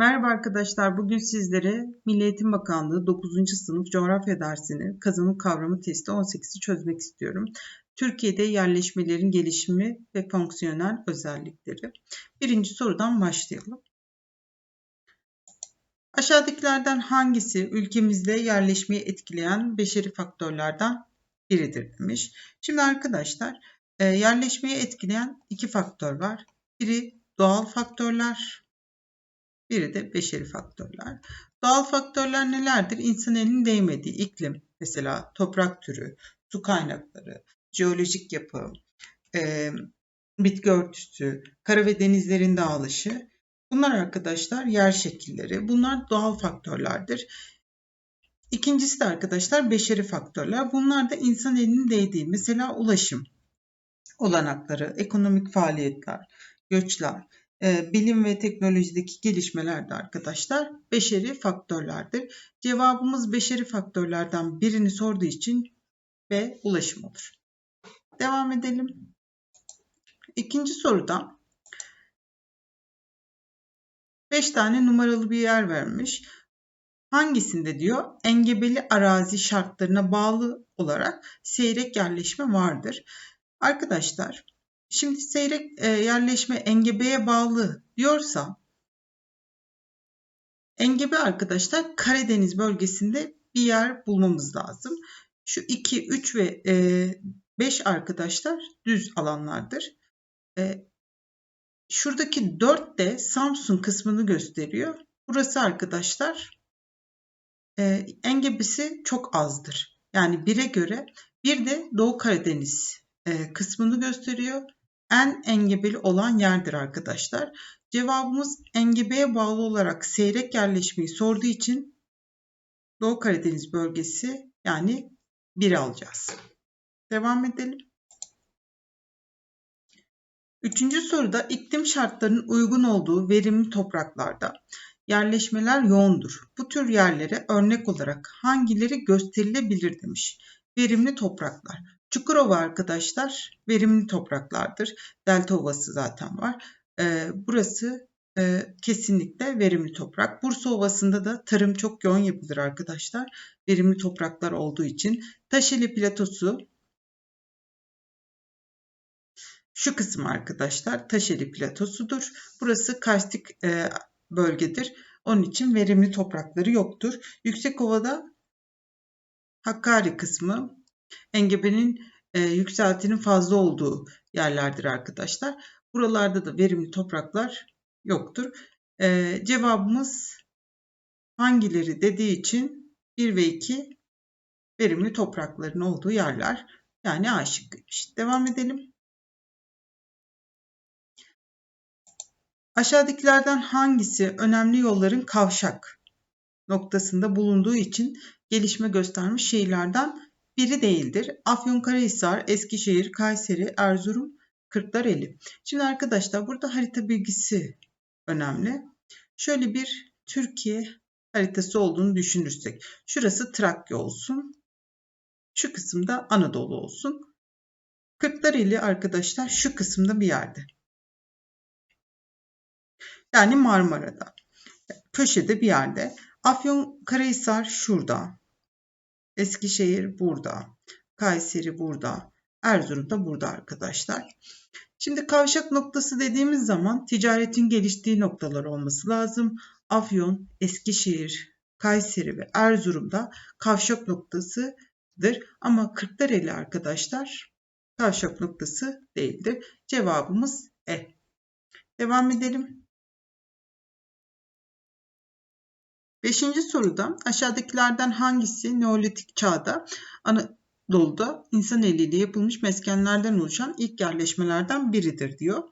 Merhaba arkadaşlar. Bugün sizlere Milli Eğitim Bakanlığı 9. sınıf coğrafya dersini kazanım kavramı testi 18'i çözmek istiyorum. Türkiye'de yerleşmelerin gelişimi ve fonksiyonel özellikleri. Birinci sorudan başlayalım. Aşağıdakilerden hangisi ülkemizde yerleşmeyi etkileyen beşeri faktörlerden biridir demiş. Şimdi arkadaşlar e, yerleşmeyi etkileyen iki faktör var. Biri doğal faktörler, biri de beşeri faktörler. Doğal faktörler nelerdir? İnsan elinin değmediği iklim, mesela toprak türü, su kaynakları, jeolojik yapı, e, bitki örtüsü, kara ve denizlerin dağılışı. Bunlar arkadaşlar yer şekilleri. Bunlar doğal faktörlerdir. İkincisi de arkadaşlar beşeri faktörler. Bunlar da insan elinin değdiği mesela ulaşım olanakları, ekonomik faaliyetler, göçler, bilim ve teknolojideki gelişmeler de arkadaşlar beşeri faktörlerdir. Cevabımız beşeri faktörlerden birini sorduğu için B ulaşım olur. Devam edelim. İkinci soruda 5 tane numaralı bir yer vermiş. Hangisinde diyor engebeli arazi şartlarına bağlı olarak seyrek yerleşme vardır. Arkadaşlar Şimdi seyrek e, yerleşme engebeye bağlı diyorsa engebe arkadaşlar Karadeniz bölgesinde bir yer bulmamız lazım. Şu 2, 3 ve e, 5 arkadaşlar düz alanlardır. E, şuradaki 4 de Samsun kısmını gösteriyor. Burası arkadaşlar e, engebesi çok azdır. Yani 1'e göre bir de Doğu Karadeniz e, kısmını gösteriyor en engebeli olan yerdir arkadaşlar. Cevabımız engebeye bağlı olarak seyrek yerleşmeyi sorduğu için Doğu Karadeniz bölgesi yani 1 alacağız. Devam edelim. Üçüncü soruda iklim şartlarının uygun olduğu verimli topraklarda yerleşmeler yoğundur. Bu tür yerlere örnek olarak hangileri gösterilebilir demiş. Verimli topraklar. Çukurova arkadaşlar verimli topraklardır. Delta Ovası zaten var. Ee, burası e, kesinlikle verimli toprak. Bursa Ovası'nda da tarım çok yoğun yapılır arkadaşlar. Verimli topraklar olduğu için. Taşeli platosu şu kısım arkadaşlar Taşeli platosudur. Burası karstik e, bölgedir. Onun için verimli toprakları yoktur. Yüksekova'da Hakkari kısmı engebenin e, yükseltinin fazla olduğu yerlerdir arkadaşlar. Buralarda da verimli topraklar yoktur. E, cevabımız hangileri dediği için 1 ve 2 verimli toprakların olduğu yerler. Yani A şıkkıymış. Devam edelim. Aşağıdakilerden hangisi önemli yolların kavşak noktasında bulunduğu için gelişme göstermiş şehirlerden biri değildir. Afyonkarahisar, Eskişehir, Kayseri, Erzurum, Kırklareli. Şimdi arkadaşlar burada harita bilgisi önemli. Şöyle bir Türkiye haritası olduğunu düşünürsek. Şurası Trakya olsun. Şu kısımda Anadolu olsun. Kırklareli arkadaşlar şu kısımda bir yerde. Yani Marmara'da. Köşede bir yerde. Afyonkarahisar şurada. Eskişehir burada. Kayseri burada. Erzurum da burada arkadaşlar. Şimdi kavşak noktası dediğimiz zaman ticaretin geliştiği noktalar olması lazım. Afyon, Eskişehir, Kayseri ve Erzurum'da kavşak noktasıdır. Ama Kırklareli arkadaşlar kavşak noktası değildir. Cevabımız E. Devam edelim. Beşinci soruda aşağıdakilerden hangisi Neolitik çağda Anadolu'da insan eliyle yapılmış meskenlerden oluşan ilk yerleşmelerden biridir diyor.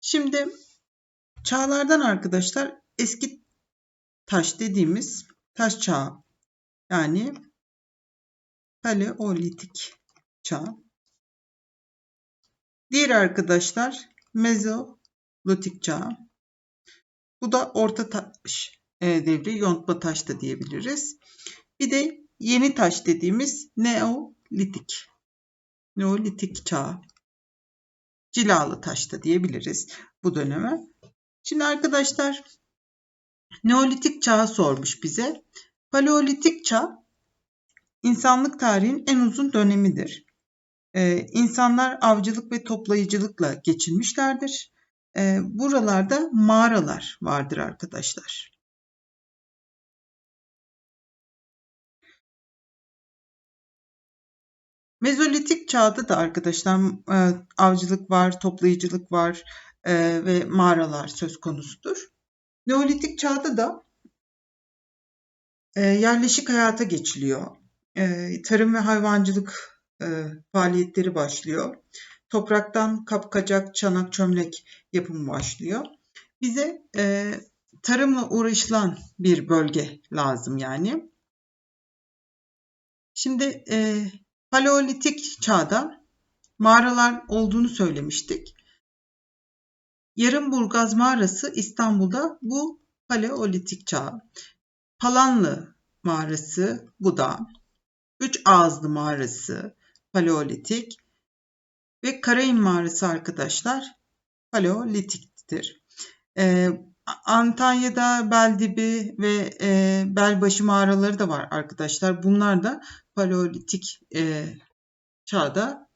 Şimdi çağlardan arkadaşlar eski taş dediğimiz taş çağı yani Paleolitik çağ. Diğer arkadaşlar Mezolitik çağ. Bu da orta taş devri yontma taş da diyebiliriz. Bir de yeni taş dediğimiz Neolitik. Neolitik çağ. Cilalı taş da diyebiliriz bu döneme. Şimdi arkadaşlar Neolitik çağı sormuş bize. Paleolitik çağ insanlık tarihinin en uzun dönemidir. Ee, insanlar avcılık ve toplayıcılıkla geçinmişlerdir. Ee, buralarda mağaralar vardır arkadaşlar. Mezolitik çağda da arkadaşlar e, avcılık var, toplayıcılık var e, ve mağaralar söz konusudur. Neolitik çağda da e, yerleşik hayata geçiliyor. Tarım ve hayvancılık faaliyetleri başlıyor. Topraktan kapkacak, çanak, çömlek yapımı başlıyor. Bize tarımla uğraşılan bir bölge lazım yani. Şimdi Paleolitik çağda mağaralar olduğunu söylemiştik. Yarımburgaz mağarası İstanbul'da bu Paleolitik çağ. Palanlı mağarası bu da. Üç ağızlı mağarası Paleolitik ve Karayın mağarası arkadaşlar Paleolitiktir. Ee, Antalya'da Beldibi ve e, Belbaşı mağaraları da var arkadaşlar. Bunlar da Paleolitik e, çağda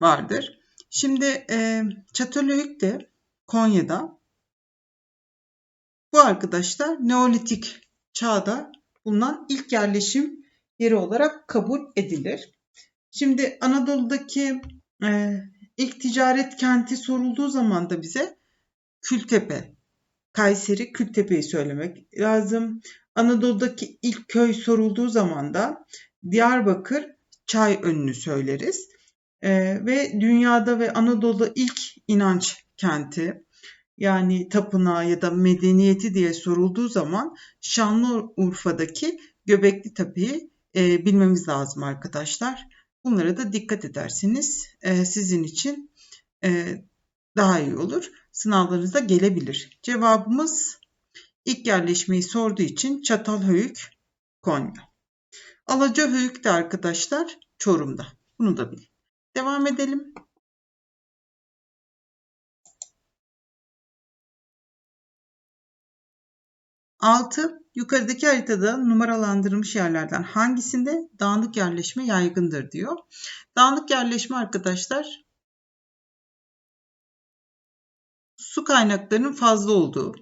vardır. Şimdi e, Çatalhöyük de Konya'da. Bu arkadaşlar Neolitik çağda bulunan ilk yerleşim yeri olarak kabul edilir. Şimdi Anadolu'daki e, ilk ticaret kenti sorulduğu zaman da bize Kültepe Kayseri Kültepe'yi söylemek lazım. Anadolu'daki ilk köy sorulduğu zaman da Diyarbakır Çay Önü'nü söyleriz. Ee, ve dünyada ve Anadolu'da ilk inanç kenti yani tapınağı ya da medeniyeti diye sorulduğu zaman Şanlıurfa'daki Göbekli Tepe'yi e, bilmemiz lazım arkadaşlar. Bunlara da dikkat ederseniz e, sizin için e, daha iyi olur. Sınavlarınızda gelebilir. Cevabımız ilk yerleşmeyi sorduğu için Çatalhöyük, Konya. Alacahöyük de arkadaşlar Çorum'da. Bunu da bil. Devam edelim. Altı, yukarıdaki haritada numaralandırılmış yerlerden hangisinde dağınık yerleşme yaygındır diyor. Dağınık yerleşme arkadaşlar su kaynaklarının fazla olduğu,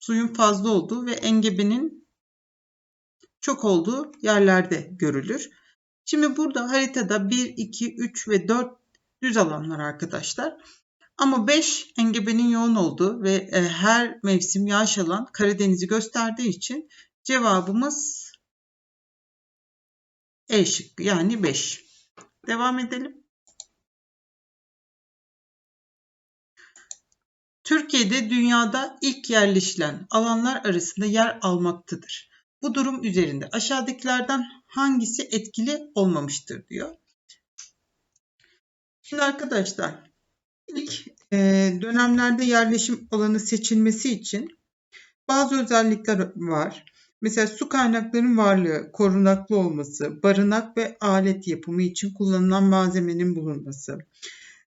suyun fazla olduğu ve engebenin çok olduğu yerlerde görülür. Şimdi burada haritada 1, 2, 3 ve 4 düz alanlar arkadaşlar. Ama 5 engebenin yoğun olduğu ve e, her mevsim yağış alan Karadeniz'i gösterdiği için cevabımız E şıkkı yani 5. Devam edelim. Türkiye'de dünyada ilk yerleşilen alanlar arasında yer almaktadır. Bu durum üzerinde aşağıdakilerden hangisi etkili olmamıştır diyor. Şimdi arkadaşlar ilk e, dönemlerde yerleşim alanı seçilmesi için bazı özellikler var. Mesela su kaynaklarının varlığı, korunaklı olması, barınak ve alet yapımı için kullanılan malzemenin bulunması,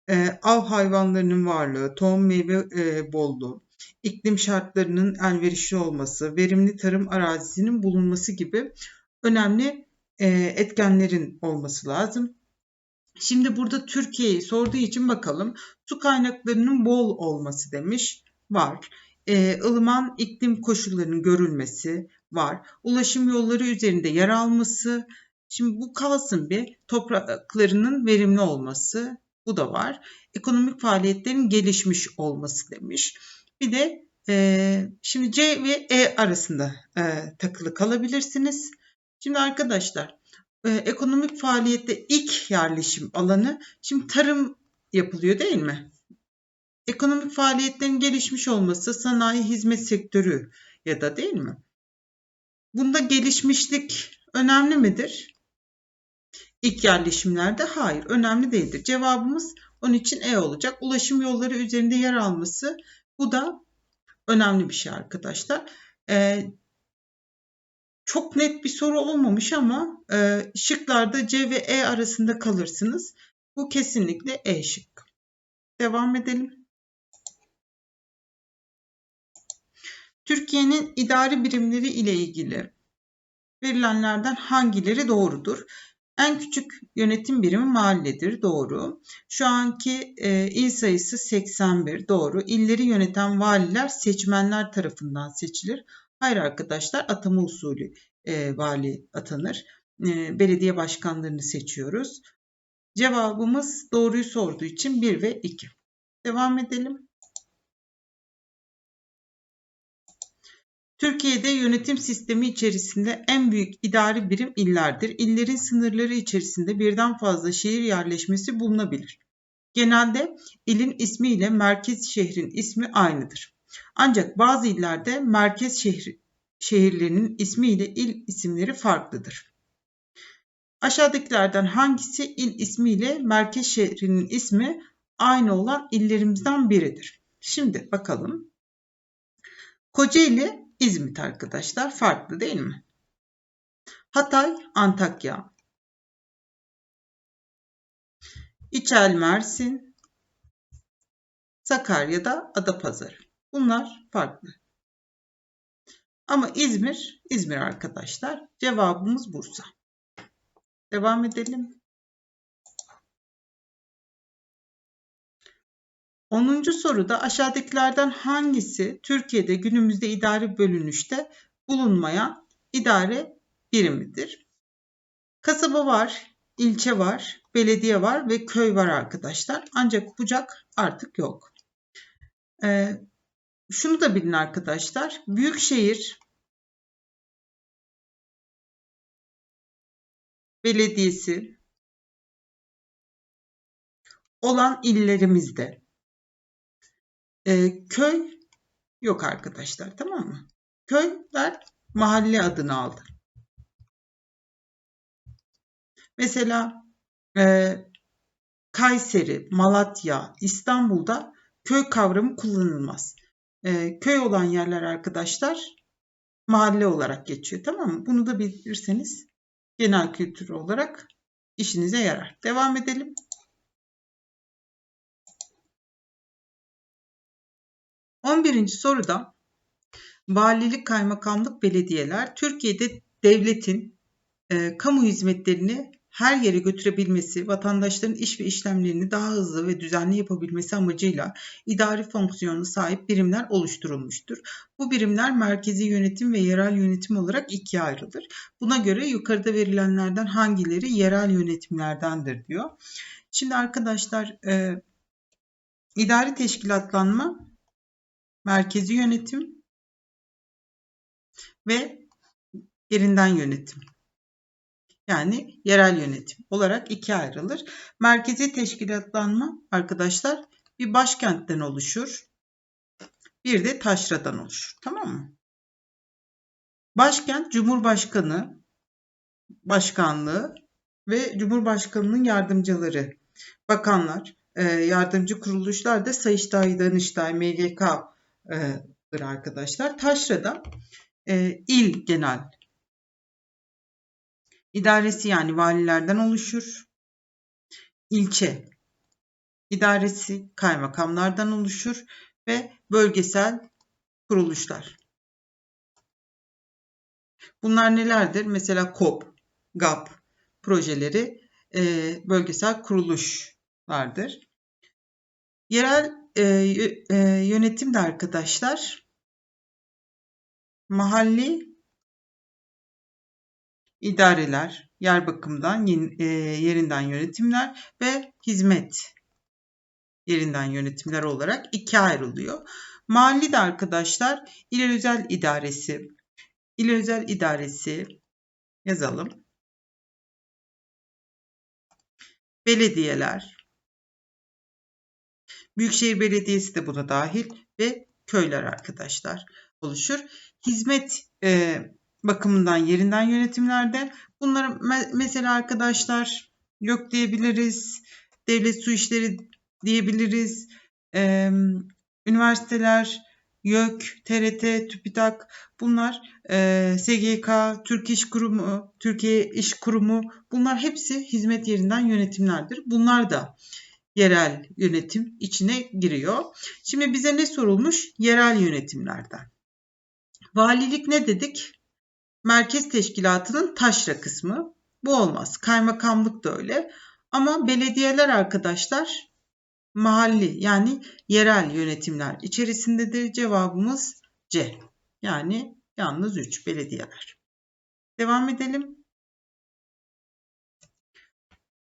e, av hayvanlarının varlığı, tohum meyve e, bolluğu, iklim şartlarının elverişli olması, verimli tarım arazisinin bulunması gibi önemli e, etkenlerin olması lazım. Şimdi burada Türkiye'yi sorduğu için bakalım. Su kaynaklarının bol olması demiş. Var. E, ılıman iklim koşullarının görülmesi var. Ulaşım yolları üzerinde yer alması. Şimdi bu kalsın bir. Topraklarının verimli olması. Bu da var. Ekonomik faaliyetlerin gelişmiş olması demiş. Bir de e, şimdi C ve E arasında e, takılı kalabilirsiniz. Şimdi arkadaşlar e, ekonomik faaliyette ilk yerleşim alanı şimdi tarım yapılıyor değil mi? Ekonomik faaliyetlerin gelişmiş olması sanayi hizmet sektörü ya da değil mi? Bunda gelişmişlik önemli midir? İlk yerleşimlerde hayır önemli değildir. Cevabımız onun için E olacak. Ulaşım yolları üzerinde yer alması bu da önemli bir şey arkadaşlar. Ee, çok net bir soru olmamış ama e, şıklarda C ve E arasında kalırsınız. Bu kesinlikle E şıkkı. Devam edelim. Türkiye'nin idari birimleri ile ilgili verilenlerden hangileri doğrudur? En küçük yönetim birimi mahalledir. Doğru. Şu anki e, il sayısı 81. Doğru. İlleri yöneten valiler seçmenler tarafından seçilir. Hayır arkadaşlar atama usulü e, vali atanır. E, belediye başkanlarını seçiyoruz. Cevabımız doğruyu sorduğu için 1 ve 2. Devam edelim. Türkiye'de yönetim sistemi içerisinde en büyük idari birim illerdir. İllerin sınırları içerisinde birden fazla şehir yerleşmesi bulunabilir. Genelde ilin ismi ile merkez şehrin ismi aynıdır. Ancak bazı illerde merkez şehri, şehirlerinin ismi ile il isimleri farklıdır. Aşağıdakilerden hangisi il ismi ile merkez şehrinin ismi aynı olan illerimizden biridir? Şimdi bakalım. Kocaeli İzmit arkadaşlar. Farklı değil mi? Hatay, Antakya. İçel, Mersin. Sakarya'da Adapazarı. Bunlar farklı. Ama İzmir, İzmir arkadaşlar. Cevabımız Bursa. Devam edelim. 10. soruda aşağıdakilerden hangisi Türkiye'de günümüzde idari bölünüşte bulunmayan idare birimidir? Kasaba var, ilçe var, belediye var ve köy var arkadaşlar. Ancak bucak artık yok. Ee, şunu da bilin arkadaşlar. Büyükşehir belediyesi olan illerimizde e, köy yok arkadaşlar tamam mı? Köyler mahalle adını aldı. Mesela e, Kayseri, Malatya, İstanbul'da köy kavramı kullanılmaz. E, köy olan yerler arkadaşlar mahalle olarak geçiyor tamam mı? Bunu da bilirseniz genel kültür olarak işinize yarar. Devam edelim. 11. soruda valilik, kaymakamlık, belediyeler Türkiye'de devletin e, kamu hizmetlerini her yere götürebilmesi, vatandaşların iş ve işlemlerini daha hızlı ve düzenli yapabilmesi amacıyla idari fonksiyonu sahip birimler oluşturulmuştur. Bu birimler merkezi yönetim ve yerel yönetim olarak ikiye ayrılır. Buna göre yukarıda verilenlerden hangileri yerel yönetimlerdendir diyor. Şimdi arkadaşlar e, idari teşkilatlanma merkezi yönetim ve yerinden yönetim. Yani yerel yönetim olarak ikiye ayrılır. Merkezi teşkilatlanma arkadaşlar bir başkentten oluşur. Bir de taşradan oluşur. Tamam mı? Başkent Cumhurbaşkanı başkanlığı ve Cumhurbaşkanının yardımcıları, bakanlar, e, yardımcı kuruluşlar da Sayıştay, Danıştay, MGK arkadaşlar. Taşra'da e, il genel idaresi yani valilerden oluşur. İlçe idaresi kaymakamlardan oluşur ve bölgesel kuruluşlar. Bunlar nelerdir? Mesela KOP, GAP projeleri e, bölgesel kuruluşlardır. Yerel e, e, yönetim de arkadaşlar mahalli idareler, yer bakımından e, yerinden yönetimler ve hizmet yerinden yönetimler olarak ikiye ayrılıyor. Mahalli de arkadaşlar il özel idaresi, il özel idaresi yazalım. Belediyeler, Büyükşehir Belediyesi de buna dahil ve köyler arkadaşlar oluşur. Hizmet e, bakımından yerinden yönetimlerde bunları me- mesela arkadaşlar yok diyebiliriz. Devlet su işleri diyebiliriz. E, üniversiteler, YÖK, TRT, TÜBİTAK bunlar e, SGK, Türk İş Kurumu, Türkiye İş Kurumu bunlar hepsi hizmet yerinden yönetimlerdir. Bunlar da yerel yönetim içine giriyor. Şimdi bize ne sorulmuş? Yerel yönetimlerden. Valilik ne dedik? Merkez teşkilatının taşra kısmı. Bu olmaz. Kaymakamlık da öyle. Ama belediyeler arkadaşlar mahalli yani yerel yönetimler içerisindedir. Cevabımız C. Yani yalnız 3 belediyeler. Devam edelim.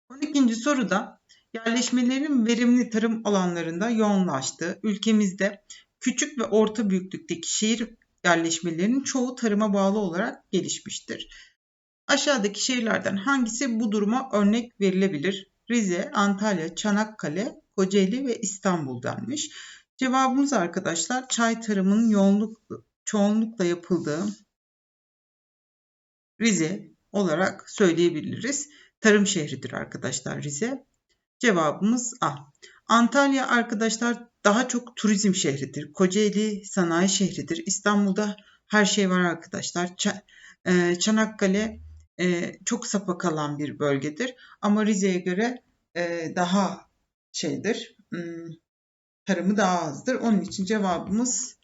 12. soruda yerleşmelerin verimli tarım alanlarında yoğunlaştığı ülkemizde küçük ve orta büyüklükteki şehir yerleşmelerinin çoğu tarıma bağlı olarak gelişmiştir. Aşağıdaki şehirlerden hangisi bu duruma örnek verilebilir? Rize, Antalya, Çanakkale, Kocaeli ve İstanbul denmiş. Cevabımız arkadaşlar çay tarımının yoğunluk, çoğunlukla yapıldığı Rize olarak söyleyebiliriz. Tarım şehridir arkadaşlar Rize. Cevabımız A. Antalya arkadaşlar daha çok turizm şehridir. Kocaeli sanayi şehridir. İstanbul'da her şey var arkadaşlar. E, Çanakkale e, çok sapa kalan bir bölgedir. Ama Rize'ye göre e, daha şeydir. Hmm, tarımı daha azdır. Onun için cevabımız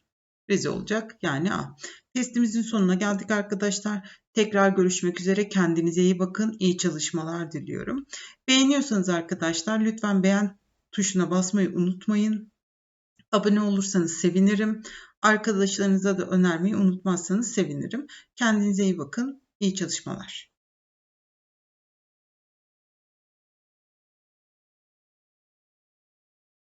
Rize olacak. Yani A. Testimizin sonuna geldik arkadaşlar. Tekrar görüşmek üzere. Kendinize iyi bakın. İyi çalışmalar diliyorum. Beğeniyorsanız arkadaşlar lütfen beğen tuşuna basmayı unutmayın. Abone olursanız sevinirim. Arkadaşlarınıza da önermeyi unutmazsanız sevinirim. Kendinize iyi bakın. İyi çalışmalar.